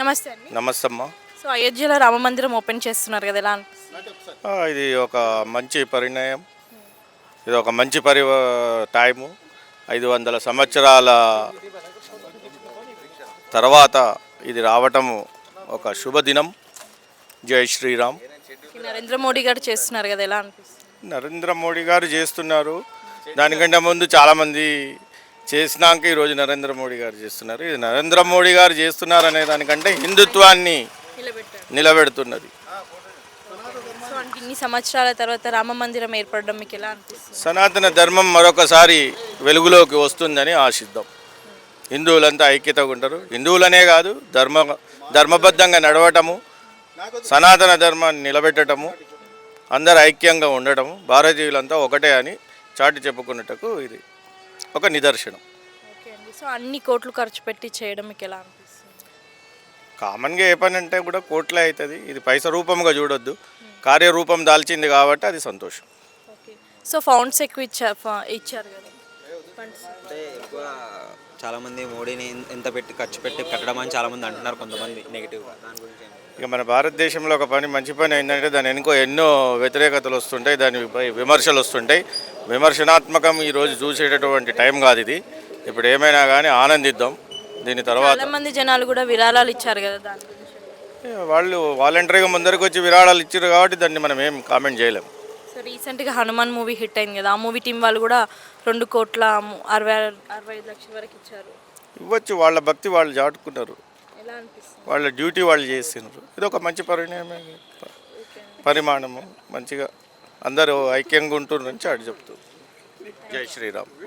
నమస్తే అండి. నమస్తమ్మ. సో అయోధ్యలో రామ మందిరం ఓపెన్ చేస్తున్నారు కదా ఎలా అనిపిస్తుంది? ఆ, ఇది ఒక మంచి పరిణయం. ఇది ఒక మంచి పరి టైము. ఐదు వందల సంవత్సరాల తర్వాత ఇది రావటము ఒక శుభదినం జై శ్రీరామ్. నరేంద్ర మోడీ గారు చేస్తున్నారు కదా ఎలా అనిపిస్తుంది? నరేంద్ర మోడీ గారు చేస్తున్నారు. దానికంటే ముందు చాలామంది చేసినాక ఈరోజు నరేంద్ర మోడీ గారు చేస్తున్నారు. ఇది నరేంద్ర మోడీ గారు చేస్తున్నారు అనే దానికంటే హిందుత్వాన్ని నిలబెడుతున్నది. ఇన్ని సంవత్సరాల తర్వాత రామ మందిరం ఏర్పడడం మీకు ఎలా అనిపిస్తుంది? సనాతన ధర్మం మరొకసారి వెలుగులోకి వస్తుందని ఆశిద్దాం. హిందువులంతా ఐక్యతగా ఉంటారు. హిందువులనే కాదు ధర్మ ధర్మబద్ధంగా నడవటము సనాతన ధర్మాన్ని నిలబెట్టడము అందరు ఐక్యంగా ఉండటము భారతీయులంతా ఒకటే అని చాటి చెప్పుకున్నట్టుకు ఇది ఒక నిదర్శనం. ఓకే అండి. సో అన్ని కోట్లు ఖర్చు పెట్టి చేయడం మీకు ఎలా అనిపిస్తుంది? కామన్గా ఏ పని అంటే కూడా కోట్లే అవుతుంది ఇది పైస రూపంగా చూడొద్దు. కార్యరూపం దాల్చింది కాబట్టి అది సంతోషం. ఓకే. సో ఫౌండ్స్ ఎక్కువ ఇచ్చారు ఫ- ఇచ్చారు కదా? ఫండ్స్. అంటే ఎక్కువ చాలామంది మోడీని ఎంత పెట్టి ఖర్చు పెట్టి కట్టడం అని చాలామంది అంటున్నారు కొంతమంది నెగిటివ్గా దాని గురించి ఏం- ఇక మన భారతదేశంలో ఒక పని మంచి పని ఏంటంటే దాని వెనుక ఎన్నో వ్యతిరేకతలు వస్తుంటాయి దానిపై విమర్శలు వస్తుంటాయి. విమర్శనాత్మకం ఈరోజు చూసేటటువంటి టైం కాదు ఇది. ఇప్పుడు ఏమైనా కానీ ఆనందిద్దాం. దీని తర్వాత మంది జనాలు కూడా విరాళాలు ఇచ్చారు కదా వాళ్ళు వాలంటరీగా ముందరికి వచ్చి విరాళాలు ఇచ్చారు కాబట్టి దాన్ని మనం ఏం కామెంట్ చేయలేం. సో రీసెంట్గా హనుమాన్ మూవీ హిట్ అయింది కదా ఆ మూవీ టీం వాళ్ళు కూడా రెండు కోట్ల అరవై అరవై ఐదు లక్షల వరకు ఇచ్చారు. ఇవ్వచ్చు వాళ్ళ భక్తి వాళ్ళు చాటుకున్నారు. వాళ్ళ డ్యూటీ వాళ్ళు చేస్తున్నారు ఇది ఒక మంచి పరిణామమే పరిమాణము మంచిగా. అందరూ ఐక్యంగా ఉంటున్నారని చాటి చెప్తూ. జై శ్రీరామ్.